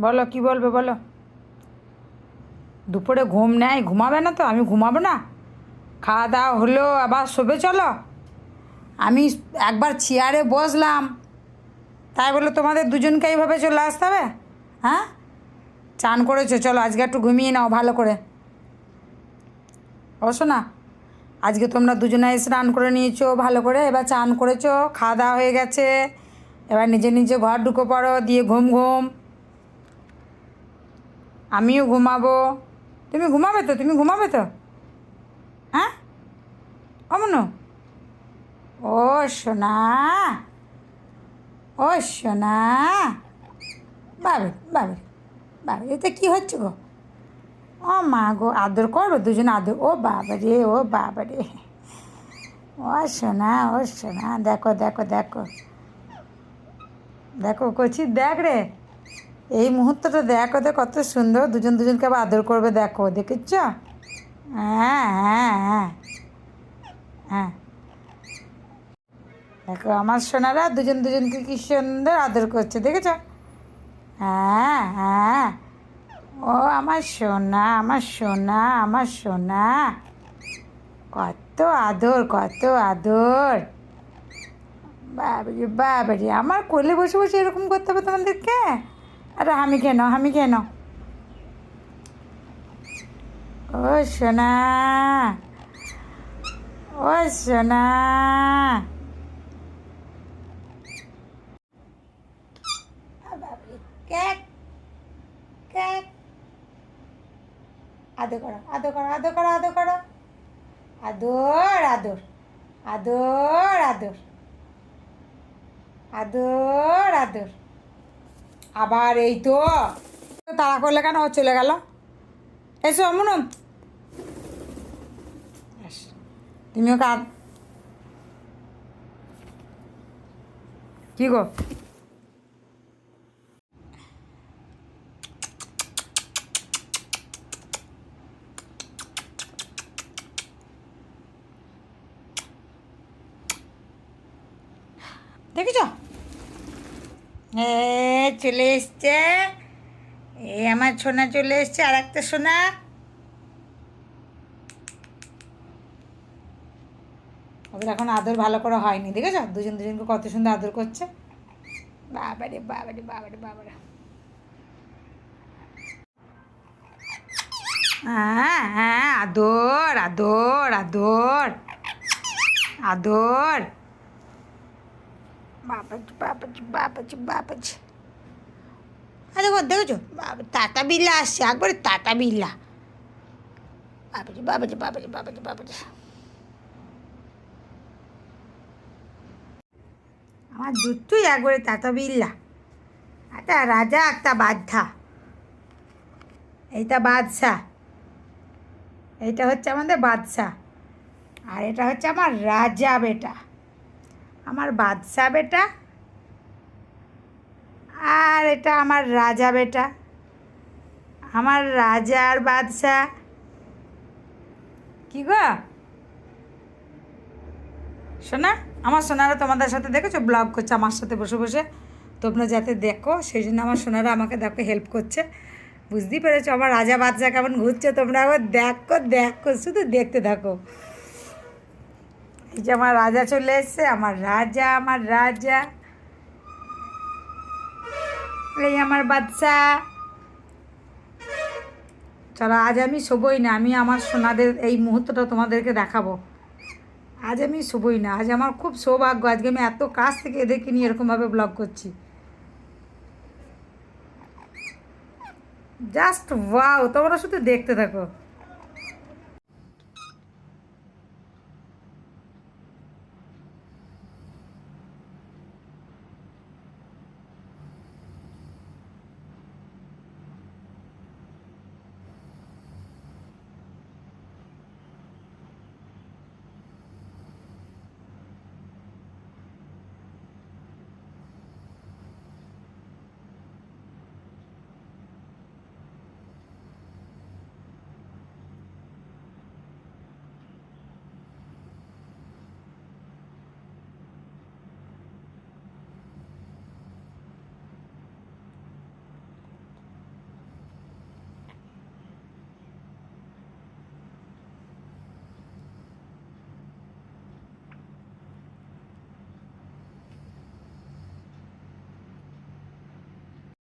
বলো, কি বলবে বলো? দুপুরে ঘুম নেয় ঘুমাবে না তো, আমি ঘুমাবো না? খাওয়া দাওয়া হলো, আবার শোবে চলো? আমি একবার চেয়ারে বসলাম। তাই বলে, তোমাদের দুজনকে এইভাবে চলে আসতে হবে? হ্যাঁ? চান করেছ, চলো, আজকে একটু ঘুমিয়ে নাও, ভালো করে। অবশ্য না। আজকে তোমরা দুজনে স্নান করে নিয়েছো, ভালো করে। এবার চান করেছ, খাওয়া দাওয়া হয়ে গেছে। এবার নিজে নিজে ঘর ঢুকে পড়ো, দিয়ে ঘুম ঘুম। আমিও ঘুমাবো। তুমি ঘুমাবে তো? তুমি ঘুমাবে তো? হ্যাঁ? অমনু? ও সোনা। ও সোনা। বাবে বাবে বাবে এতে কী হচ্ছে গো? ও মা গো, আদর করো দুজন আদর। ও বাবা রে ও বাবা রে ও সোনা ও সোনা। দেখো দেখো দেখো। দেখো কচি, দেখ রে। এই মুহূর্তটা দেখো তো কত সুন্দর। দুজন দুজনকে আবার আদর করবে, দেখো, দেখেছ? হ্যাঁ হ্যাঁ হ্যাঁ হ্যাঁ। দেখো, আমার সোনারা দুজন দুজনকে কি সুন্দর আদর করছে, দেখেছ? হ্যাঁ হ্যাঁ। ও, আমার সোনা আমার সোনা আমার সোনা। কত আদর কত আদর। বাবারি বাবারি, আমার কোলে বসে বসে এরকম করতে হবে তোমাদেরকে? আরে আমি কেন আমি কেন ও সোনা ও সোনা। ক্যাক আদর করো আদর করো আদর করো আদর করো। আদর আদর আদর আদর। আদর আদর। আবার এই তো। তাড়া করলে কেন? চলে গেল। এসো মনু। ব্যাস, তুমিও কাঁদ। কি গো? দেখেছ? চলে এসছে। এ, আমার সোনা চলে এসছে আর একটা সোনা। ওদের এখন আদর ভালো করে হয়নি, দেখেছ? দুজন দুজনকে কত সুন্দর আদর করছে। বাবারে বাবারে বাবারে বাবারে। হ্যাঁ হ্যাঁ আদর আদর আদর। আদর। বাবাজি বাবাজি বাবাজি বাবাজি। আরে দেখো দেখেছ? বাবা টাটা বিল্লা আসছে একবারে টাটা বিল্লা। বাবাজি বাবাজি বাবাজি বাবাজি বাবাজি। আমার দুটোই একবারে টাটা বিল্লা। একটা রাজা একটা বাদশা এইটা বাদশা এইটা হচ্ছে আমাদের বাদশা আর এটা হচ্ছে আমার রাজা বেটা। আমার বাদশা বেটা আর এটা আমার রাজা বেটা। আমার রাজা আর বাদশা। কি গো? শোনা আমার সোনারা তোমাদের সাথে দেখেছ? ব্লগ করছে আমার সাথে বসে বসে। তোমরা যাতে দেখো, সেই জন্য আমার সোনারা আমাকে দেখো হেল্প করছে। বুঝতেই পেরেছ, আমার রাজা বাদশা কেমন ঘুরছে তোমরা। আবার দেখো দেখো, শুধু দেখতে থাকো। এই যে আমার রাজা চলে এসছে, আমার রাজা আমার রাজা। এই আমার বাচ্চা। চলো, আজ আমি শোবই না, আমি আমার সোনাদের এই মুহূর্তটা তোমাদেরকে দেখাবো। আজ আমি শোবই না, আজ আমার খুব সৌভাগ্য, আজকে আমি এত কাছ থেকে এদেরকে নিয়ে এরকমভাবে ব্লগ করছি। জাস্ট ওয়াও তোমরা শুধু দেখতে থাকো।